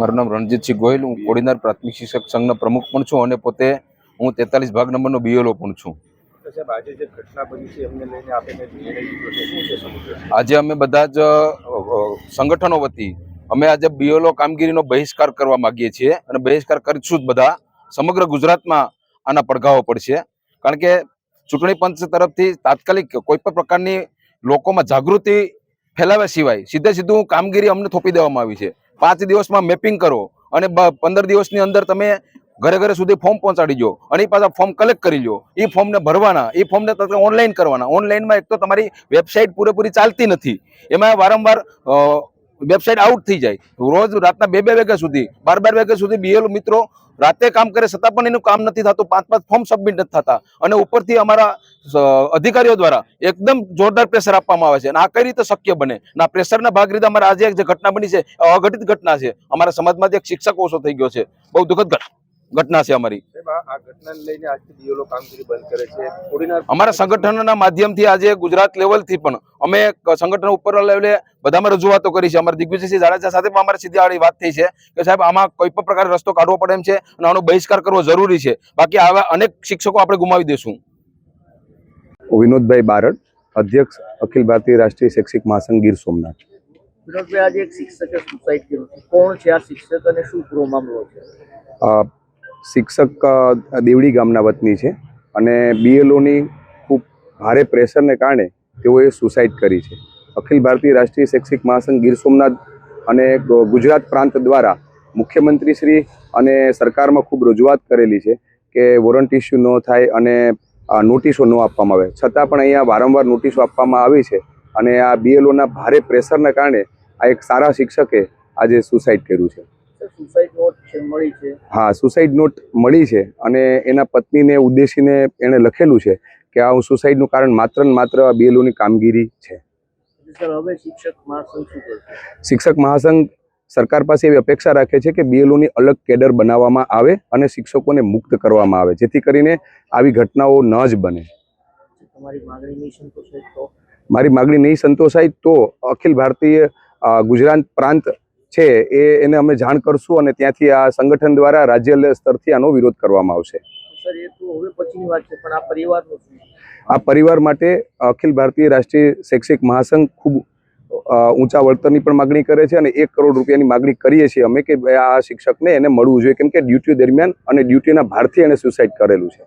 મારું નામ રણજીતસિંહ ગોહિલ હું કોડીનાર પ્રાથમિક શિક્ષક સંઘના પ્રમુખ પણ છું અને પોતે હું તેતાલીસ ભાગ નંબરનો બીએલઓ પણ છું. આજે અમે બધા જ સંગઠનો વતી અમે આજે બીએલઓ કામગીરીનો બહિષ્કાર કરવા માગીએ છીએ અને બહિષ્કાર કરીશું જ બધા સમગ્ર ગુજરાતમાં આના પડઘાઓ પડશે. કારણ કે ચૂંટણી પંચ તરફથી તાત્કાલિક કોઈ પણ પ્રકારની લોકોમાં જાગૃતિ ફેલાવ્યા સિવાય સીધે સીધું કામગીરી અમને થોપી દેવામાં આવી છે. પાંચ દિવસમાં મેપિંગ કરો અને પંદર દિવસની અંદર તમે ઘરે ઘરે સુધી ફોર્મ પહોંચાડી જો અને એ પાછા ફોર્મ કલેક્ટ કરી લો. એ ફોર્મને ભરવાના. એ ફોર્મને તમે ઓનલાઈન કરવાના. ઓનલાઈનમાં એક તો તમારી વેબસાઇટ પૂરેપૂરી ચાલતી નથી. એમાં વારંવાર વેબસાઇટ આઉટ થઈ જાય. રોજ રાતના બે બે વાગ્યા સુધી, બાર બાર વાગ્યા સુધી બીએલ મિત્રો રાતે કામ કરે છતાં પણ એનું કામ નથી થતું. પાંચ પાંચ ફોર્મ સબમિટ નથી થતા. અને ઉપરથી અમારા અધિકારીઓ દ્વારા એકદમ જોરદાર પ્રેશર આપવામાં આવે છે. અને આ કઈ રીતે શક્ય બને? ના પ્રેશરના ભાગ રીતે અમારે આજે જે ઘટના બની છે અઘટિત ઘટના છે. અમારા સમાજમાંથી એક શિક્ષક ઓછો થઈ ગયો છે. બહુ દુઃખદ ઘટ- ઘટના છે અમારી. આ આ ઘટનાને લઈને આજથી બંધ કરે છે. અમારા સંગઠનના માધ્યમથી આજે ગુજરાત લેવલથી પણ અમે સંગઠન ઉપર લેવલે બધામાં રજૂઆતો કરી છે. અમારા દિગ્વિજયસિંહ જાડેજા સાથે પણ અમારી સીધી આડી વાત થઈ છે કે સાહેબ આમાં કોઈ પણ પ્રકારે રસ્તો કાઢવો પડે એમ છે અને આનો બહિષ્કાર કરવો જરૂરી છે. બાકી આવા અનેક શિક્ષકો આપણે ગુમાવી દેશું. વિનોદભાઈ બારડ અધ્યક્ષ અખિલ ભારતીય રાષ્ટ્રીય શૈક્ષિક મહાસંઘ ગીર સોમનાથ. વિનોદભાઈ આજે એક શિક્ષકે સુસાઇડ કર્યું કોણ છે આ શિક્ષક અને શું પૂરો મામલો છે? શિક્ષક દેવડી ગામના વતની છે અને બીએલઓની ખૂબ ભારે પ્રેશરને કારણે તેઓએ સુસાઇડ કરી છે. અખિલ ભારતીય રાષ્ટ્રીય શૈક્ષિક મહાસંઘ ગીર સોમનાથ અને ગુજરાત પ્રાંત દ્વારા મુખ્યમંત્રી શ્રી અને સરકારમાં ખૂબ રજૂઆત કરેલી છે કે વોરંટ ઇસ્યુ ન થાય અને નોટિસો ન આપવામાં આવે. છતાં પણ અહીંયા વારંવાર નોટિસો આપવામાં આવી છે અને આ બીએલઓના ભારે પ્રેશરને કારણે આ એક સારા શિક્ષકે આજે સુસાઇડ કર્યું છે. સુસાઇડ નોટ છે મળી છે. હા સુસાઇડ નોટ મળી છે અને એના પત્નીને ઉદ્દેશીને એણે લખેલું છે કે આ સુસાઇડનું કારણ માત્ર ને માત્ર બીએલઓની કામગીરી છે. શિક્ષક મહાસંઘ સરકાર પાસે એવી અપેક્ષા રાખે છે કે બીએલઓની અલગ કેડર બનાવવામાં આવે અને શિક્ષકોને મુક્ત કરવામાં આવે જેથી કરીને આવી ઘટનાઓ ન જ બને. મારી માગણી નહીં સંતોષાય તો અખિલ ભારતીય ગુજરાત પ્રાંત છે એ એને અમે જાણ કરશું અને ત્યાંથી આ સંગઠન દ્વારા રાજ્ય સ્તરથી આનો વિરોધ કરવામાં આવશે. આ પરિવાર માટે અખિલ ભારતીય રાષ્ટ્રીય શૈક્ષિક મહાસંઘ ખૂબ ઊંચા વળતરની પણ માગણી કરે છે અને એક કરોડ રૂપિયાની માગણી કરીએ છીએ અમે કે આ શિક્ષકને એને મળવું જોઈએ કેમ કે ડ્યુટી દરમિયાન અને ડ્યુટીના ભારથી એણે સુસાઇડ કરેલું છે.